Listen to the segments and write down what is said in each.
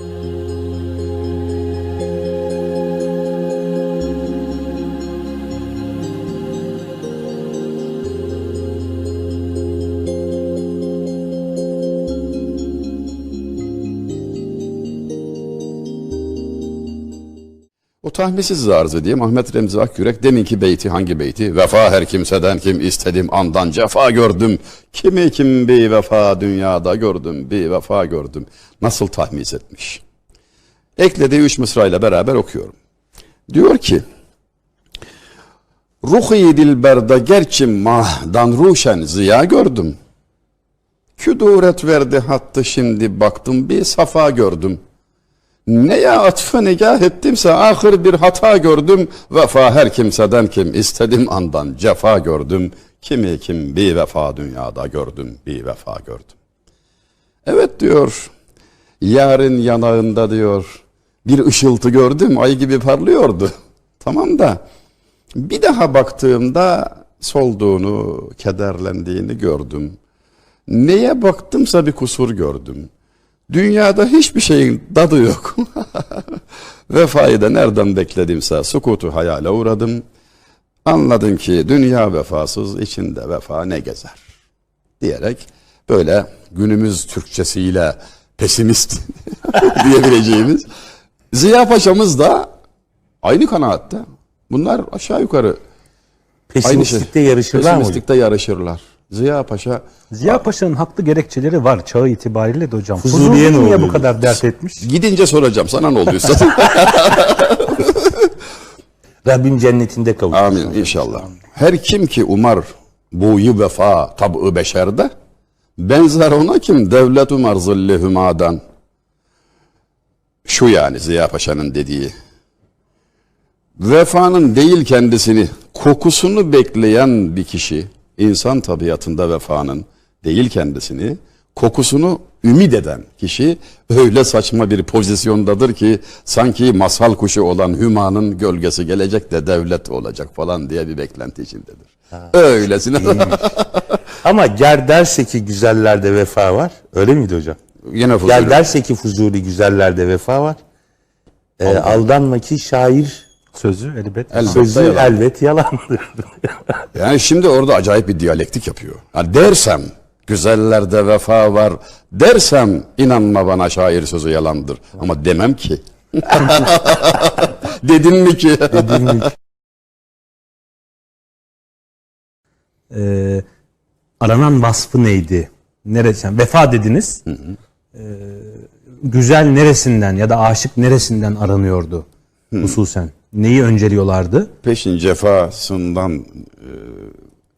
O tahminsiz arz edeyim. Ahmet Remzi Akyürek deminki beyti hangi beyti? Vefa her kimseden kim istedim andan cefa gördüm. Kimi kim bir vefa dünyada gördüm. Bir vefa gördüm. Nasıl tahmis etmiş? Eklediği üç mısrayla beraber okuyorum. Diyor ki Ruhi dilberde gerçi mahdan ruşen ziya gördüm. Küduret verdi hattı şimdi baktım bir safa gördüm. Neye atfı nigah ettimse ahır bir hata gördüm. Vefa her kimseden kim istedim andan cefa gördüm. Kimi kim bir vefa dünyada gördüm bir vefa gördüm. Evet diyor yarın yanağında diyor bir ışıltı gördüm ay gibi parlıyordu. Tamam da bir daha baktığımda solduğunu, kederlendiğini gördüm. Neye baktımsa bir kusur gördüm. Dünyada hiçbir şeyin tadı yok. Vefayı da nereden bekledimse sukutu hayale uğradım. Anladım ki dünya vefasız içinde vefa ne gezer. Diyerek böyle günümüz Türkçesiyle pesimist diyebileceğimiz Ziya Paşa'mız da aynı kanaatte. Bunlar aşağı yukarı Pesimistlikte yarışırlar mı? Pesimistlikte yarışırlar. Ziya Paşa Ziya Paşa'nın haklı gerekçeleri var çağı itibariyle de hocam. Fuzuli'ye Fuzuli ne niye oluyor? bu kadar dert etmiş? gidince soracağım sana ne olduysa. Rabbim cennetinde kavuşsun. Amin inşallah. Her kim ki umar buyu vefa tab'ı beşerde benzer ona kim devlet umar zilli hümadan. Şu yani Ziya Paşa'nın dediği. Vefanın değil kendisini, kokusunu bekleyen bir kişi, insan tabiatında vefanın değil kendisini, kokusunu ümit eden kişi öyle saçma bir pozisyondadır ki sanki masal kuşu olan Hüma'nın gölgesi gelecek de devlet olacak falan diye bir beklenti içindedir. Öylesine. Ama ger derse ki güzellerde vefa var. Öyle miydi hocam? Yine Gel Fuzuli. derse ki fuzuli güzellerde vefa var. Ee, aldanma ki şair Sözü elbet. Elbette sözü yalan. elbet yalandır. Yani şimdi orada acayip bir diyalektik yapıyor. Yani dersem güzellerde vefa var dersem inanma bana şair sözü yalandır. Ama demem ki. Dedim mi ki? Ee, aranan vasfı neydi? Neresi? yani vefa dediniz. Ee, güzel neresinden ya da aşık neresinden aranıyordu hususen? Neyi önceliyorlardı? Peşin cefasından e,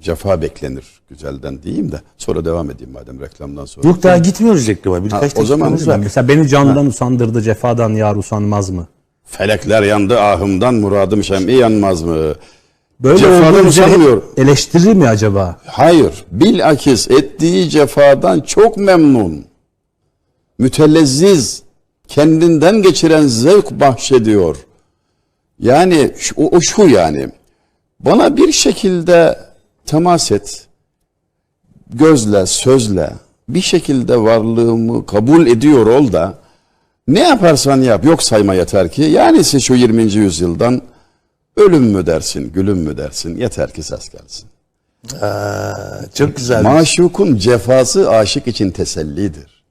cefa beklenir güzelden diyeyim de sonra devam edeyim madem reklamdan sonra. Yok daha gitmiyoruz reklama. Birkaç Ha, o zaman var. Mesela beni candan usandırdı, cefadan yar usanmaz mı? Felekler yandı ahımdan muradım şem'i yanmaz mı? Böyle Cefadan usanmıyor. eleştirir mi acaba? Hayır. Bilakis ettiği cefadan çok memnun. Mütelezziz. Kendinden geçiren zevk bahşediyor. Yani o, o şu yani. Bana bir şekilde temas et. Gözle, sözle bir şekilde varlığımı kabul ediyor ol da ne yaparsan yap yok sayma yeter ki. Yani siz şu 20. yüzyıldan ölüm mü dersin, gülüm mü dersin yeter ki ses gelsin. Çok güzel. Maşukun cefası aşık için tesellidir.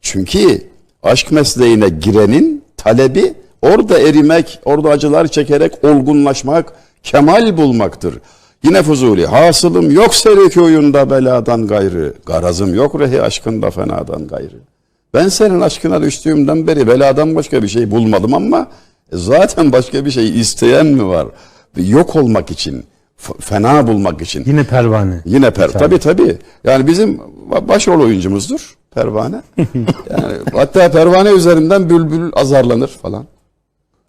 Çünkü aşk mesleğine girenin talebi orada erimek, orada acılar çekerek olgunlaşmak, kemal bulmaktır. Yine Fuzuli, hasılım yok seri köyünde beladan gayrı, garazım yok rehi aşkında fenadan gayrı. Ben senin aşkına düştüğümden beri beladan başka bir şey bulmadım ama e, zaten başka bir şey isteyen mi var? Yok olmak için, fena bulmak için. Yine pervane. Yine per tabi tabi. Yani bizim ba- başrol oyuncumuzdur Pervane. yani hatta Pervane üzerinden Bülbül azarlanır falan.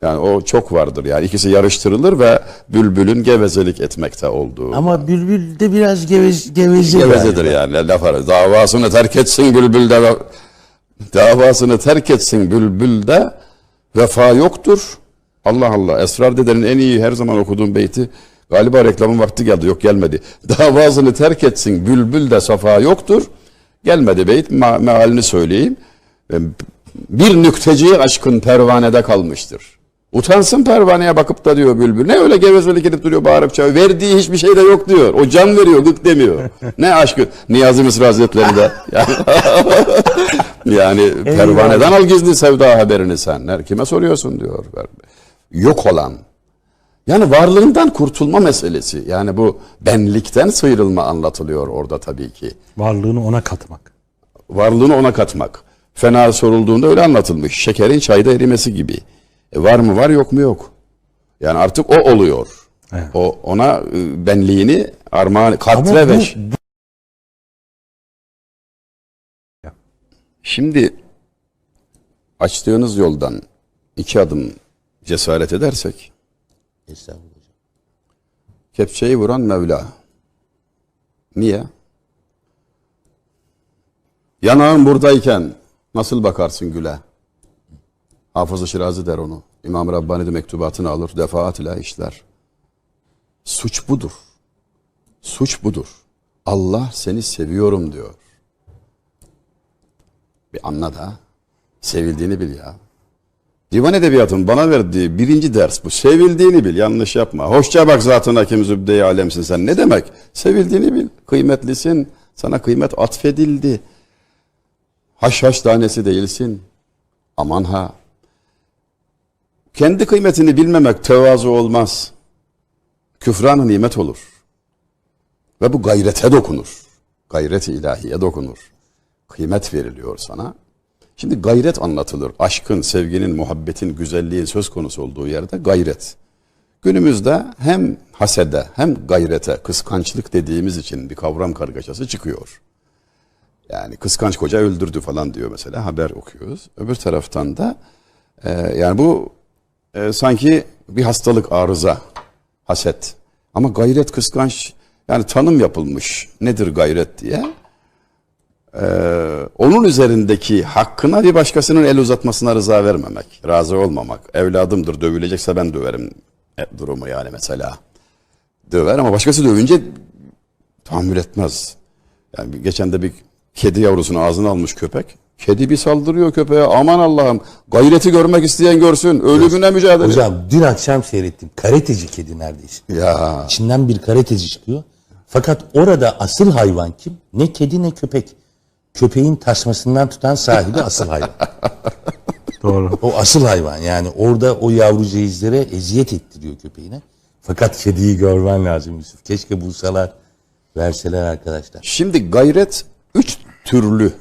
Yani o çok vardır. Yani ikisi yarıştırılır ve Bülbül'ün gevezelik etmekte olduğu. Ama Bülbül de biraz gevez, geveze. Gevezedir galiba. yani laf arası. Davasını terk etsin Bülbül de davasını terk etsin Bülbül de vefa yoktur. Allah Allah. Esrar dedenin en iyi her zaman okuduğum beyti galiba reklamın vakti geldi. Yok gelmedi. Davasını terk etsin Bülbül de safa yoktur. Gelmedi beyt. Mealini söyleyeyim. Bir nükteci aşkın pervanede kalmıştır. Utansın pervaneye bakıp da diyor bülbül. Ne öyle gevezelik edip duruyor bağırıp çağırıyor. Verdiği hiçbir şey de yok diyor. O can veriyor gık demiyor. ne aşkı. Niyazi Mısır Hazretleri de. Yani, yani pervaneden al gizli sevda haberini sen. Kime soruyorsun diyor. Yok olan. Yani varlığından kurtulma meselesi. Yani bu benlikten sıyrılma anlatılıyor orada tabii ki Varlığını ona katmak. varlığını ona katmak. Fena sorulduğunda öyle anlatılmış. Şekerin çayda erimesi gibi. E var mı var yok mu yok. Yani artık o oluyor. Evet. O ona e, benliğini armağan katre bu- ve Şimdi açtığınız yoldan iki adım cesaret edersek Estağfurullah hocam. kepçeyi vuran Mevla. Niye? Yanağın buradayken nasıl bakarsın güle? Hafız-ı Şirazi der onu. İmam Rabbani de mektubatını alır, defaat ile işler. Suç budur. Suç budur. Allah seni seviyorum diyor. Bir anla da sevildiğini bil ya. Divan edebiyatın bana verdiği birinci ders bu. Sevildiğini bil, yanlış yapma. Hoşça bak zatına kim zübde-i alemsin sen. Ne demek? Sevildiğini bil, kıymetlisin. Sana kıymet atfedildi. Haş haş tanesi değilsin. Aman ha. Kendi kıymetini bilmemek tevazu olmaz. Küfran nimet olur. Ve bu gayrete dokunur. Gayret-i ilahiye dokunur. Kıymet veriliyor sana. Şimdi gayret anlatılır. Aşkın, sevginin, muhabbetin, güzelliğin söz konusu olduğu yerde gayret. Günümüzde hem hasede hem gayrete, kıskançlık dediğimiz için bir kavram kargaşası çıkıyor. Yani kıskanç koca öldürdü falan diyor mesela haber okuyoruz. Öbür taraftan da e, yani bu e, sanki bir hastalık arıza, haset. Ama gayret kıskanç yani tanım yapılmış nedir gayret diye. E, onun üzerindeki hakkına bir başkasının el uzatmasına rıza vermemek, razı olmamak. Evladımdır dövülecekse ben döverim e, durumu yani mesela. Döver ama başkası dövünce tahammül etmez. Yani geçen de bir kedi yavrusunu ağzına almış köpek. Kedi bir saldırıyor köpeğe. Aman Allah'ım. Gayreti görmek isteyen görsün. Ölümüne mücadele. Hocam dün akşam seyrettim. Karateci kedi neredeyse. Ya İçinden bir karateci çıkıyor. Fakat orada asıl hayvan kim? Ne kedi ne köpek. Köpeğin tasmasından tutan sahibi asıl hayvan. Doğru. O asıl hayvan yani orada o yavrucağızlara eziyet ettiriyor köpeğine. Fakat kediyi görmen lazım Yusuf. Keşke bulsalar, verseler arkadaşlar. Şimdi gayret üç türlü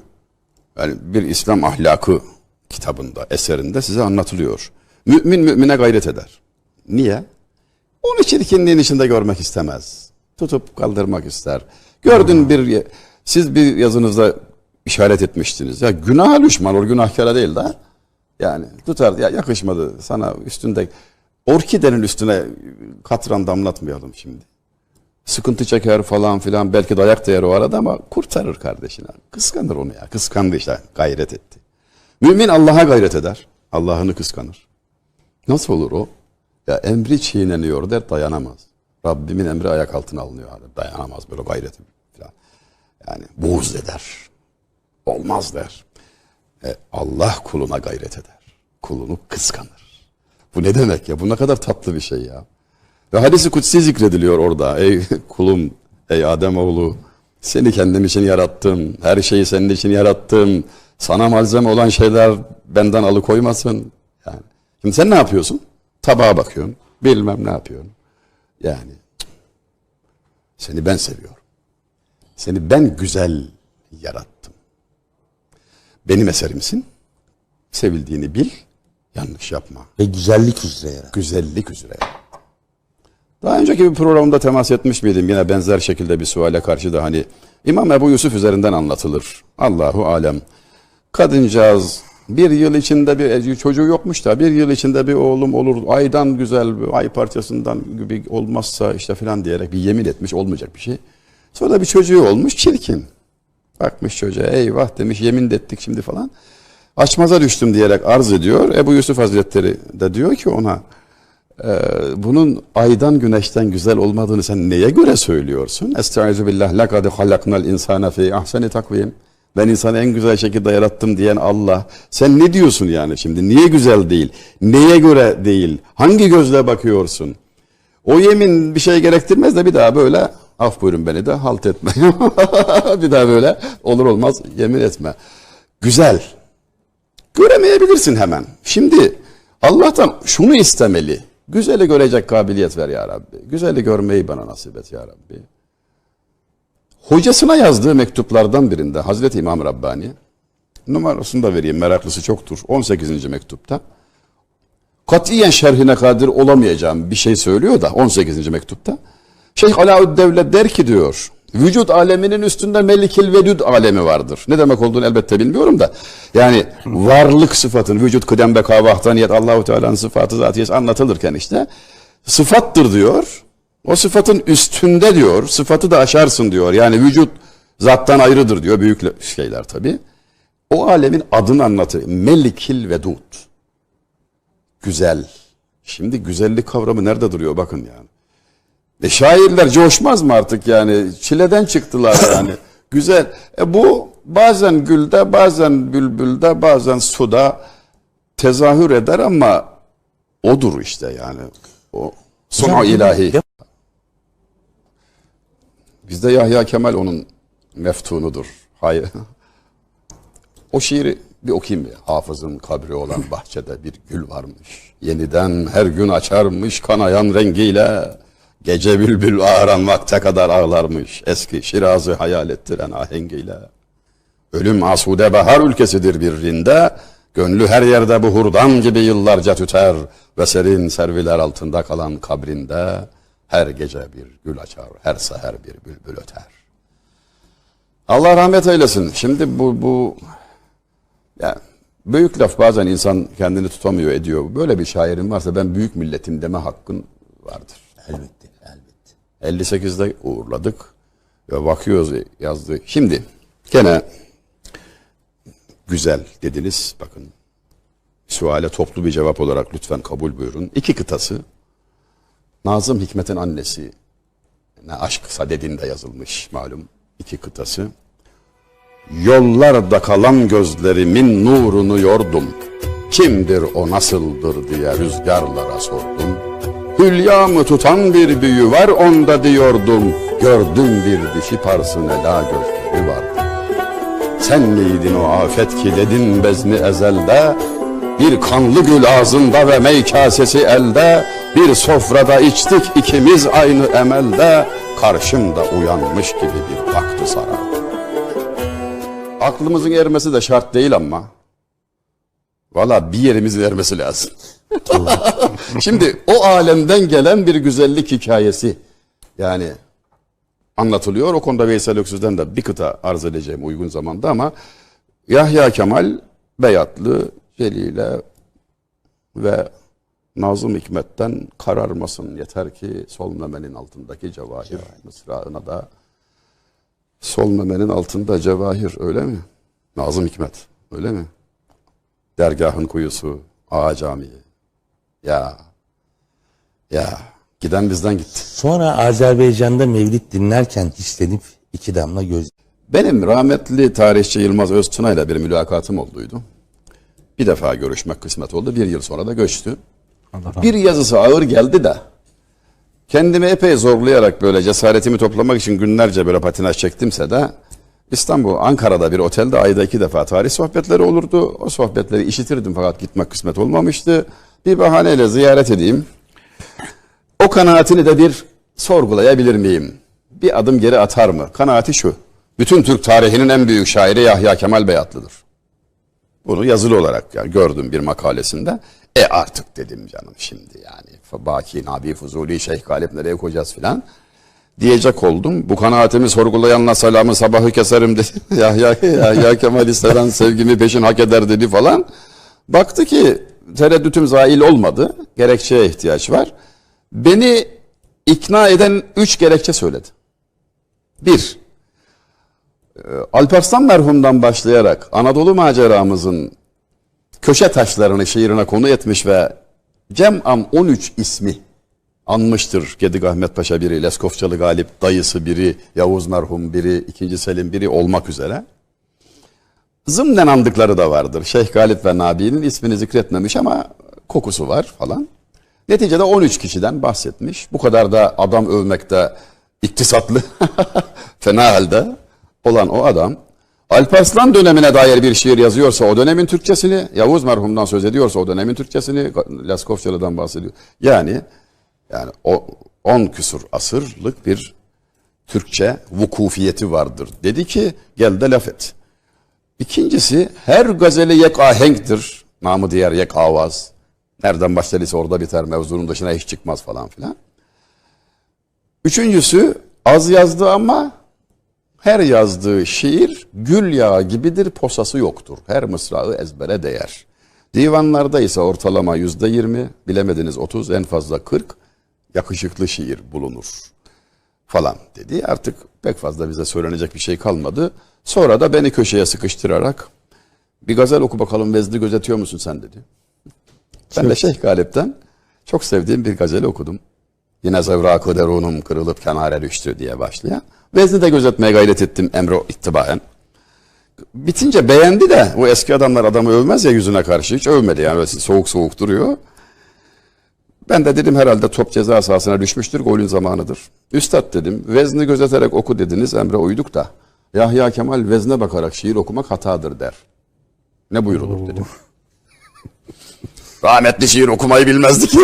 yani bir İslam ahlakı kitabında, eserinde size anlatılıyor. Mümin mümine gayret eder. Niye? Onu çirkinliğin içinde görmek istemez. Tutup kaldırmak ister. Gördün bir, siz bir yazınızda işaret etmiştiniz. Ya günah düşman, o günahkara değil de. Yani tutar, ya yakışmadı sana üstünde. Orkidenin üstüne katran damlatmayalım şimdi sıkıntı çeker falan filan belki dayak da yer o arada ama kurtarır kardeşini. Kıskanır onu ya. Kıskandı işte gayret etti. Mümin Allah'a gayret eder. Allah'ını kıskanır. Nasıl olur o? Ya emri çiğneniyor der dayanamaz. Rabbimin emri ayak altına alınıyor. Abi. Dayanamaz böyle gayreti falan. Yani buğz eder. Olmaz der. E, Allah kuluna gayret eder. Kulunu kıskanır. Bu ne demek ya? Bu ne kadar tatlı bir şey ya. Ve hadisi kutsi zikrediliyor orada. Ey kulum, ey Ademoğlu, seni kendim için yarattım. Her şeyi senin için yarattım. Sana malzeme olan şeyler benden alıkoymasın. Yani. Şimdi sen ne yapıyorsun? Tabağa bakıyorsun. Bilmem ne yapıyorsun. Yani seni ben seviyorum. Seni ben güzel yarattım. Benim eserimsin. Sevildiğini bil. Yanlış yapma Ve güzellik üzere yarar. güzellik üzere. Daha önceki bir programda temas etmiş miydim yine benzer şekilde bir suale karşı da hani İmam Ebu Yusuf üzerinden anlatılır. Allahu alem. Kadıncağız bir yıl içinde bir çocuğu yokmuş da bir yıl içinde bir oğlum olur aydan güzel ay parçasından gibi olmazsa işte filan diyerek bir yemin etmiş olmayacak bir şey. Sonra bir çocuğu olmuş çirkin. Bakmış çocuğa eyvah demiş yemin de ettik şimdi falan. Açmaza düştüm diyerek arz ediyor. Ebu Yusuf Hazretleri de diyor ki ona "Ee, bunun aydan güneşten güzel olmadığını sen neye göre söylüyorsun? Estaizu billah lekad halaknal insana fi ahseni takvim. Ben insanı en güzel şekilde yarattım diyen Allah. Sen ne diyorsun yani şimdi? Niye güzel değil? Neye göre değil? Hangi gözle bakıyorsun? O yemin bir şey gerektirmez de bir daha böyle af buyurun beni de halt etme. bir daha böyle olur olmaz yemin etme. Güzel. Göremeyebilirsin hemen. Şimdi Allah'tan şunu istemeli. Güzeli görecek kabiliyet ver ya Rabbi. Güzeli görmeyi bana nasip et ya Rabbi. Hocasına yazdığı mektuplardan birinde Hazreti İmam Rabbani numarasını da vereyim meraklısı çoktur. 18. mektupta katiyen şerhine kadir olamayacağım bir şey söylüyor da 18. mektupta. Şeyh Alaüddevlet der ki diyor vücut aleminin üstünde melikil vedud alemi vardır. Ne demek olduğunu elbette bilmiyorum da. Yani varlık sıfatın vücut kıdem beka vahdaniyet Allahu Teala'nın sıfatı zatiyesi anlatılırken işte sıfattır diyor. O sıfatın üstünde diyor. Sıfatı da aşarsın diyor. Yani vücut zattan ayrıdır diyor. Büyük şeyler tabi. O alemin adını anlatıyor. Melikil Vedud. Güzel. Şimdi güzellik kavramı nerede duruyor bakın yani. E şairler coşmaz mı artık yani? Çileden çıktılar yani. Güzel. E bu bazen gülde, bazen bülbülde, bazen suda tezahür eder ama odur işte yani. O sonu ilahi. Bizde Yahya Kemal onun meftunudur. Hayır. O şiiri bir okuyayım ya. Hafızın kabri olan bahçede bir gül varmış. Yeniden her gün açarmış kanayan rengiyle. Gece bülbül ağıran vakte kadar ağlarmış. Eski Şiraz'ı hayal ettiren ahengiyle. Ölüm asude bahar ülkesidir bir rinde. Gönlü her yerde bu hurdan gibi yıllarca tüter. Ve serin serviler altında kalan kabrinde. Her gece bir gül açar, her seher bir bülbül öter. Allah rahmet eylesin. Şimdi bu bu ya büyük laf bazen insan kendini tutamıyor ediyor. Böyle bir şairin varsa ben büyük milletim deme hakkın vardır. Elbette. 58'de uğurladık ve bakıyoruz yazdı. Şimdi gene güzel dediniz bakın. Suale toplu bir cevap olarak lütfen kabul buyurun. İki kıtası Nazım Hikmet'in annesi ne aşk sadedinde yazılmış malum iki kıtası. Yollarda kalan gözlerimin nurunu yordum. Kimdir o nasıldır diye rüzgarlara sordum. Hülyamı tutan bir büyü var onda diyordum. Gördüm bir dişi parsın ela gözleri vardı. Sen miydin o afet ki dedin bezni ezelde? Bir kanlı gül ağzında ve mey kasesi elde. Bir sofrada içtik ikimiz aynı emelde. Karşımda uyanmış gibi bir baktı sarardı Aklımızın ermesi de şart değil ama. Valla bir yerimizin ermesi lazım Şimdi o alemden gelen bir güzellik hikayesi Yani anlatılıyor. O konuda Veysel Öksüz'den de bir kıta arz edeceğim uygun zamanda ama Yahya Kemal Beyatlı, Celile ve Nazım Hikmet'ten kararmasın yeter ki sol memenin altındaki cevahir mısrağına da sol memenin altında cevahir öyle mi? Nazım Hikmet öyle mi? Dergahın kuyusu, Ağa Camii. Ya, ya giden bizden gitti. Sonra Azerbaycan'da mevlid dinlerken hislenip iki damla göz Benim rahmetli tarihçi Yılmaz Öztuna ile bir mülakatım olduydu. Bir defa görüşmek kısmet oldu. Bir yıl sonra da göçtü. Allah Bir yazısı ağır geldi de kendimi epey zorlayarak böyle cesaretimi toplamak için günlerce böyle patinaj çektimse de İstanbul, Ankara'da bir otelde ayda iki defa tarih sohbetleri olurdu. O sohbetleri işitirdim fakat gitmek kısmet olmamıştı. Bir bahaneyle ziyaret edeyim. O kanaatini de bir sorgulayabilir miyim? Bir adım geri atar mı? Kanaati şu. Bütün Türk tarihinin en büyük şairi Yahya Kemal Beyatlı'dır. Bunu yazılı olarak yani gördüm bir makalesinde. E artık dedim canım şimdi yani. Baki, Nabi, Fuzuli, Şeyh Galip nereye koyacağız filan. Diyecek oldum. Bu kanaatimi sorgulayanla selamı sabahı keserim dedi. Yahya, Yahya Kemal'i seven sevgimi peşin hak eder dedi falan. Baktı ki tereddütüm zail olmadı. Gerekçeye ihtiyaç var. Beni ikna eden üç gerekçe söyledi. Bir, e, Alparslan merhumdan başlayarak Anadolu maceramızın köşe taşlarını şiirine konu etmiş ve Cem'am 13 ismi anmıştır. Gedik Ahmet Paşa biri, Leskovçalı Galip dayısı biri, Yavuz merhum biri, ikinci Selim biri olmak üzere. Zımnen andıkları da vardır. Şeyh Galip ve Nabi'nin ismini zikretmemiş ama kokusu var falan. Neticede 13 kişiden bahsetmiş. Bu kadar da adam övmekte iktisatlı, fena halde olan o adam Alparslan dönemine dair bir şiir yazıyorsa o dönemin Türkçesini, Yavuz merhumdan söz ediyorsa o dönemin Türkçesini, Laskovçalı'dan bahsediyor. Yani yani o 10 küsur asırlık bir Türkçe vukufiyeti vardır. Dedi ki gel de laf et. İkincisi her gazeli yek ahenktir. Namı diğer yek avaz. Nereden başladıysa orada biter. Mevzunun dışına hiç çıkmaz falan filan. Üçüncüsü az yazdı ama her yazdığı şiir gül yağı gibidir posası yoktur. Her mısrağı ezbere değer. Divanlarda ise ortalama yüzde yirmi, bilemediniz otuz, en fazla kırk yakışıklı şiir bulunur falan dedi. Artık pek fazla bize söylenecek bir şey kalmadı. Sonra da beni köşeye sıkıştırarak bir gazel oku bakalım vezni gözetiyor musun sen dedi. Ben de Şeyh Galip'ten çok sevdiğim bir gazel okudum. Yine zevrakı derunum kırılıp kenara düştü diye başlayan. Vezni de gözetmeye gayret ettim emro ittibaen. Bitince beğendi de o eski adamlar adamı övmez ya yüzüne karşı hiç övmedi yani soğuk soğuk duruyor. Ben de dedim herhalde top ceza sahasına düşmüştür golün zamanıdır. Üstad dedim vezni gözeterek oku dediniz emre uyduk da. Yahya Kemal vezne bakarak şiir okumak hatadır der. Ne buyurulur dedim. Rahmetli şiir okumayı bilmezdi ki.